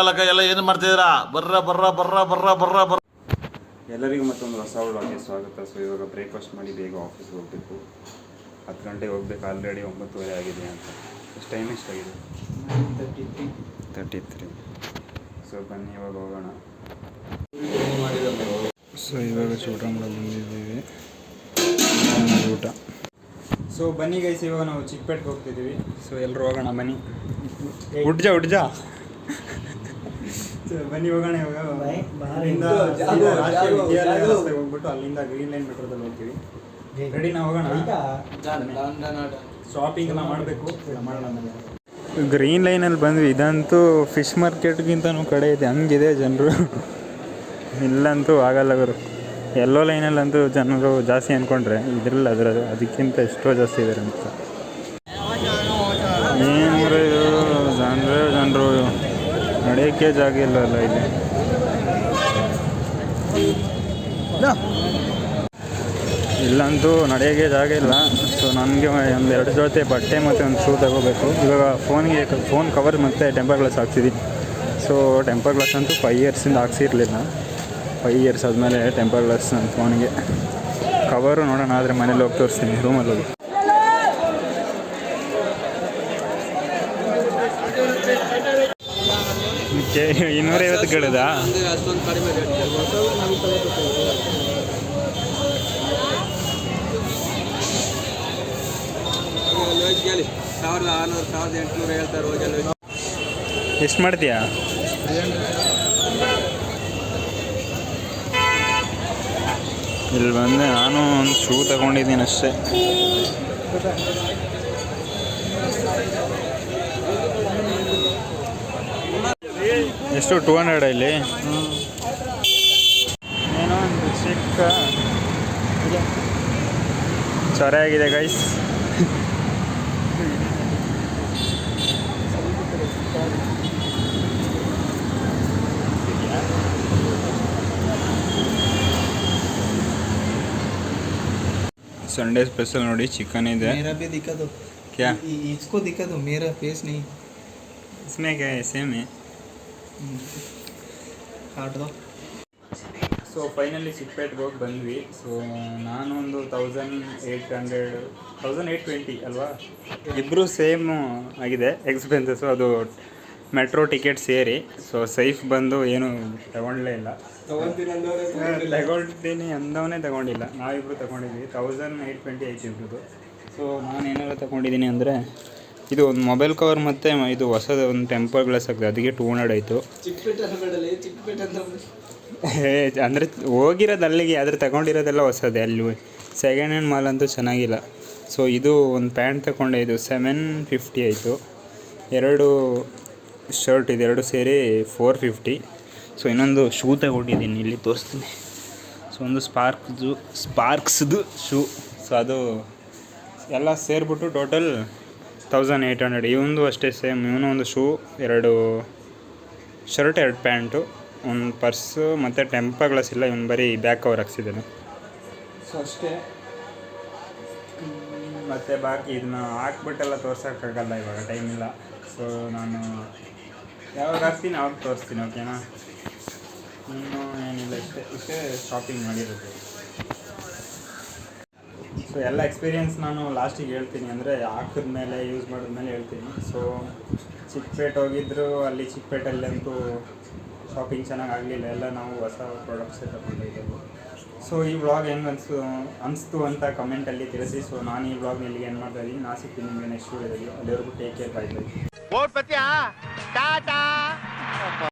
ಅಲ್ಲಕ್ಕ ಎಲ್ಲ ಏನು ಮಾಡ್ತಿದ್ದೀರಾ? ಬರ್ರ ಬರ್ರ ಬರ್ರ ಬರ್ರ ಬರ್ರ ಬರ್ರ. ಎಲ್ಲರಿಗೂ ಮತ್ತೊಂದು ಹೊಸ ವ್ಲಾಗ್ಗೆ ಸ್ವಾಗತ. ಸೊ ಇವಾಗ ಬ್ರೇಕ್ಫಾಸ್ಟ್ ಮಾಡಿ ಬೇಗ ಆಫೀಸ್ಗೆ ಹೋಗಬೇಕು. ಹತ್ತು ಗಂಟೆಗೆ ಹೋಗ್ಬೇಕು ಆಲ್ರೆಡಿ ಒಂಬತ್ತುವರೆ ಆಗಿದೆ ಅಂತ. ಎಷ್ಟು ಟೈಮ್ ಎಷ್ಟಾಗಿದೆ ತರ್ಟಿ ತ್ರೀ ಸೊ ಬನ್ನಿ, ಇವಾಗ ಹೋಗೋಣ. ಸೊ ಇವಾಗ ಊಟ ಮಾಡಲು ಬಂದಿದ್ದೀವಿ. ಊಟ. ಸೊ ಬನ್ನಿ ಗೈಸ್ ಇವಾಗ ನಾವು ಚಿಕ್ಕಪೇಟೆಗೆ ಹೋಗ್ತಿದ್ದೀವಿ. ಸೊ ಎಲ್ಲರೂ ಹೋಗೋಣ, ಬನ್ನಿ. ಹುಡ್ಜ ಹುಡ್ಜ ಬನ್ನಿ ಹೋಗೋಣ ಇವಾಗ. ಅಲ್ಲಿಂದ ಸೀದಾ ರಾಷ್ಟ್ರೀಯ ವಿದ್ಯಾಲಯ ರಸ್ತೆಗೆ ಹೋಗ್ಬಿಟ್ಟು ಅಲ್ಲಿಂದ ಗ್ರೀನ್ ಲೈನ್ ಮೆಟ್ರೋದಲ್ಲಿ ಹೋಗ್ತೀವಿ. ರೆಡಿ ನಾವು ಹೋಗೋಣ? ಶಾಪಿಂಗ್ ಎಲ್ಲ ಮಾಡಬೇಕು. ಮಾಡೋಣ ಗ್ರೀನ್ ಲೈನಲ್ಲಿ ಬಂದ್ವಿ. ಇದಂತೂ ಫಿಶ್ ಮಾರ್ಕೆಟ್ಗಿಂತನೂ ಕಡೆ ಇದೆ. ಹಂಗಿದೆ ಜನರು. ಇಲ್ಲಂತೂ ಆಗಲ್ಲ ಗುರು. ಎಲ್ಲೋ ಲೈನಲ್ಲಂತೂ ಜನರು ಜಾಸ್ತಿ ಅಂದ್ಕೊಂಡ್ರೆ ಇದ್ರಲ್ಲ ಅದರ ಅದಕ್ಕಿಂತ ಎಷ್ಟೋ ಜಾಸ್ತಿ ಇದ್ದಾರೆ ಅಂತ ಏನು ಇದು ಜನರೇ ಜನರು ನಡೆಯೋಕ್ಕೆ ಜಾಗ ಇಲ್ಲಲ್ಲ ಇಲ್ಲಿ. ಇಲ್ಲಂತೂ ನಡೆಯೋಕ್ಕೆ ಜಾಗ ಇಲ್ಲ. ಸೊ ನನಗೆ ಒಂದು ಎರಡು ಜೊತೆ ಬಟ್ಟೆ ಮತ್ತು ಒಂದು ಶೂ ತಗೋಬೇಕು. ಇವಾಗ ಫೋನ್ಗೆ ಫೋನ್ ಕವರ್ ಮತ್ತು ಟೆಂಪರ್ ಗ್ಲಾಸ್ ಹಾಕ್ಸಿದ್ದೀನಿ ಸೊ ಟೆಂಪರ್ ಗ್ಲಾಸ್ ಅಂತೂ ಫೈವ್ ಇಯರ್ಸಿಂದ ಹಾಕ್ಸಿರಲಿಲ್ಲ. ಫೈವ್ ಇಯರ್ಸ್ ಆದಮೇಲೆ ಟೆಂಪರ್ ಗ್ಲಾಸ್ ನನ್ನ ಫೋನಿಗೆ ಕವರು ನೋಡೋಣ ಆದರೆ ಮನೇಲಿ ಹೋಗಿ ತೋರಿಸ್ತೀನಿ ರೂಮಲ್ಲಿ ಹೋಗಿ. ಇನ್ನೂರೈವತ್ತು ಗಿಡದ ಆರುನೂರು ಸಾವಿರದ ಎಂಟುನೂರು ಹೇಳ್ತಾರೆ ಹೋಗಿ. ಎಷ್ಟು ಮಾಡ್ತೀಯಾ ಇಲ್ಲಿ ಬಂದೆ, ನಾನು ಒಂದು ಶೂ ತಗೊಂಡಿದ್ದೀನಿ ಅಷ್ಟೇ ಎಷ್ಟು ಟೂ ಹಂಡ್ರೆಡ್ ಇಲ್ಲಿ ಏನೋ ಒಂದು ಚಿಕ್ಕ ಚೊರೆ ಆಗಿದೆ ಗೈಸ್ ಸಂಡೇ ಸ್ಪೆಷಲ್ ನೋಡಿ ಚಿಕನ್ ಇದೆ मेरा भी दिखा दो क्या इ- इ- इसको दिखा दो मेरा फेस नहीं इसमें क्या है सेम है ಆಟೋ ಸೊ ಫೈನಲಿ ಸಿಪ್ಪೇಟ್ಗೆ ಹೋಗಿ ಬಂದ್ವಿ. ಸೊ ನಾನೊಂದು thousand eight hundred thousand eight twenty ಅಲ್ವಾ? ಇಬ್ಬರು ಸೇಮ್ ಆಗಿದೆ ಎಕ್ಸ್ಪೆನ್ಸಸ್ಸು ಅದು ಮೆಟ್ರೋ ಟಿಕೆಟ್ ಸೇರಿ. ಸೊ ಸೇಫ್ ಬಂದು ಏನು ತಗೊಂಡಲೇ ಇಲ್ಲ. ತಗೊಳ್ತೀನಿ ಅಂದವನೇ ತಗೊಂಡಿಲ್ಲ. ನಾವಿಬ್ರು ತಗೊಂಡಿದ್ವಿ. ತೌಸಂಡ್ ಏಯ್ಟ್ ಟ್ವೆಂಟಿ ಐತಿ ಇಬ್ಬರದು ಸೊ ನಾನು ಏನಾದ್ರು ತಗೊಂಡಿದ್ದೀನಿ ಅಂದರೆ ಇದು ಒಂದು ಮೊಬೈಲ್ ಕವರ್ ಮತ್ತು ಇದು ಹೊಸದು ಒಂದು ಟೆಂಪರ್ ಗ್ಲಾಸ್ ಆಗಿದೆ ಅದಕ್ಕೆ ಟೂ ಹಂಡ್ರೆಡ್ ಆಯಿತು. ಅಂದರೆ ಹೋಗಿರೋದು ಅಲ್ಲಿಗೆ ಆದರೆ ತಗೊಂಡಿರೋದೆಲ್ಲ ಹೊಸದೇ. ಅಲ್ಲಿ ಸೆಕೆಂಡ್ ಹ್ಯಾಂಡ್ ಮಾಲ್ ಅಂತೂ ಚೆನ್ನಾಗಿಲ್ಲ. ಸೊ ಇದು ಒಂದು ಪ್ಯಾಂಟ್ ತಗೊಂಡೆ. ಇದು ಸೆವೆನ್ ಫಿಫ್ಟಿ ಆಯಿತು. ಎರಡು ಶರ್ಟ್ ಇದೆ. ಎರಡು ಸೇರಿ ಫೋರ್ ಫಿಫ್ಟಿ ಸೊ ಇನ್ನೊಂದು ಶೂ ತಗೊಂಡಿದ್ದೀನಿ. ಇಲ್ಲಿ ತೋರಿಸ್ತೀನಿ. ಸೊ ಒಂದು ಸ್ಪಾರ್ಕ್ದು ಸ್ಪಾರ್ಕ್ಸ್ದು ಶೂ ಸೊ ಅದು ಎಲ್ಲ ಸೇರಿಬಿಟ್ಟು ಟೋಟಲ್ ತೌಸಂಡ್ ಏಯ್ಟ್ ಹಂಡ್ರೆಡ್ ಇವೊಂದು ಅಷ್ಟೇ ಸೇಮ್ ಇವನು ಒಂದು ಶೂ ಎರಡು ಶರ್ಟ್ ಎರಡು ಪ್ಯಾಂಟು ಒಂದು ಪರ್ಸು ಮತ್ತು ಟೆಂಪ ಗ್ಲಾಸ್ ಇಲ್ಲ, ಇವನು ಬರೀ ಬ್ಯಾಕ್ ಕವರ್ ಹಾಕ್ಸಿದ್ದಾನೆ. ಸೊ ಅಷ್ಟೇ. ಮತ್ತು ಬಾಕಿ ಇದನ್ನ ಹಾಕ್ಬಿಟ್ಟೆಲ್ಲ ತೋರ್ಸೋಕ್ಕಾಗಲ್ಲ ಇವಾಗ ಟೈಮ್ ಇಲ್ಲ. ಸೊ ನಾನು ಯಾವಾಗ ಹಾಕ್ತೀನಿ, ಅವಾಗ ತೋರಿಸ್ತೀನಿ ಓಕೆನಾ ಇನ್ನೂ ಏನಿಲ್ಲ, ಇಷ್ಟೇ ಇಷ್ಟೇ ಶಾಪಿಂಗ್ ಮಾಡಿರೋದು. ಸೊ ಎಲ್ಲ ಎಕ್ಸ್ಪೀರಿಯನ್ಸ್ ನಾನು ಲಾಸ್ಟಿಗೆ ಹೇಳ್ತೀನಿ. ಅಂದರೆ ಹಾಕಿದ್ಮೇಲೆ ಯೂಸ್ ಮಾಡಿದ ಮೇಲೆ ಹೇಳ್ತೀನಿ. ಸೊ ಚಿಕ್ಕಪೇಟೆ ಹೋಗಿದ್ರು, ಅಲ್ಲಿ ಚಿಕ್ಕಪೇಟೆಲ್ಲಂತೂ ಶಾಪಿಂಗ್ ಚೆನ್ನಾಗಿ ಆಗಲಿಲ್ಲ. ಎಲ್ಲ ನಾವು ಹೊಸ ಪ್ರಾಡಕ್ಟ್ಸೇ ತಗೊಂಡಿದ್ದೆವು. ಸೊ ಈ ವ್ಲಾಗ್ ಹೆಂಗೆ ಅನಿಸ್ತು ಅನಿಸ್ತು ಅಂತ ಕಮೆಂಟಲ್ಲಿ ತಿಳಿಸಿ. ಸೊ ನಾನು ಈ ವ್ಲಾಗ್ ಇಲ್ಲಿಗೆ ಏನು ಮಾಡ್ತಾ ಇದ್ದೀನಿ ನಾ ಸಿಗ್ತೀನಿ ನಿಮಗೆ ನೆಕ್ಸ್ಟ್ ವೀಡಿಯೋದಲ್ಲಿ ಅಲ್ಲಿವರೆಗೂ ಟೇಕ್ ಕೇರ್ ಬಾಯ್ ಬಾಯ್